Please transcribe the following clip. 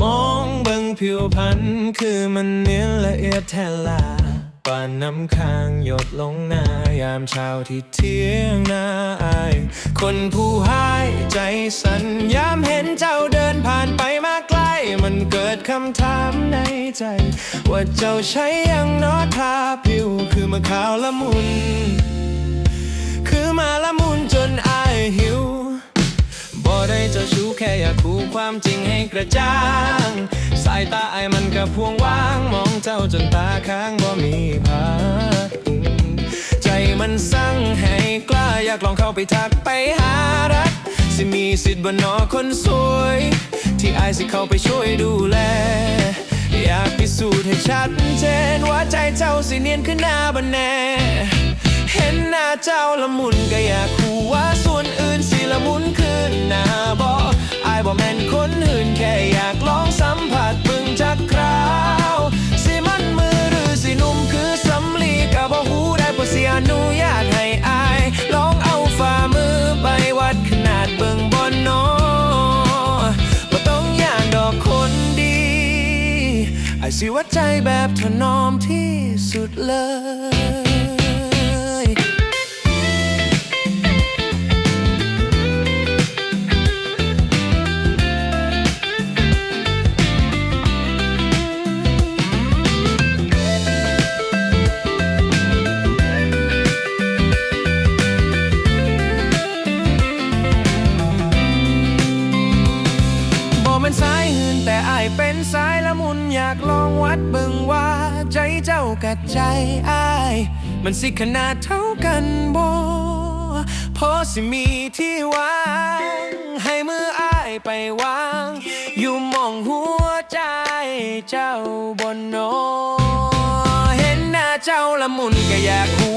มองเบิ่งผิวพรรณคือมันเนียนละเอียดแทลาปานน้ำค้างหยดลงหน้ายามเช้าที่เที่ยงนาอาย คนผู้หายใจสั่นยามเห็นเจ้าเดินผ่านไปมาใกล้มันเกิดคำถามในใจ ว่าเจ้าใช้ยังนอทาผิวคือมะขาวละมุน มาละมุนจนอายหิว บ่ได้เจ้าชู้แค่อยากคู่ความจริงให้กระจ่าง สายตาไอ้มันกับพวงว่าง มองเจ้าจนตาค้างบ่มีพักใจมันสั่งให้กล้าอยากลองเข้าไปทักไปหารัก สิมีสิทธิ์บนนอคนสวย ที่อายสิเข้าไปช่วยดูแลอยากพิสูจน์ให้ชัดเจนว่าใจเจ้าสิเนียนขึ้นหน้าบันแน่ เห็นหน้าเจ้าละมุนก็อยากคู่ว่าส่วนอื่นสิละมุนขึ้นหน้าบ่อายบ่แม่นคนอื่นแค่อยากลองสัมผัสเบึงจากคราวสิมันมือหรือสิหนุ่มคือสำลีก็บ่ฮู้ได้บ่เสียอนุญาตให้อายลองเอาฝ่ามือไปวัดขนาดเบิ่งบ่นอบ่ต้องย่านดอกคนดีไอ้สิวัดใจแบบถนอมที่สุดเลย แต่อายเป็นสายละมุนอยากลองวัดเบิ่งว่า ใจเจ้ากับใจอาย มันสิขนาดเท่ากันบ่พอสิมีที่วาง ให้มืออายไปวาง อยู่มองหัวใจเจ้าบนโน เห็นหน้าเจ้าละมุนก็อยากหู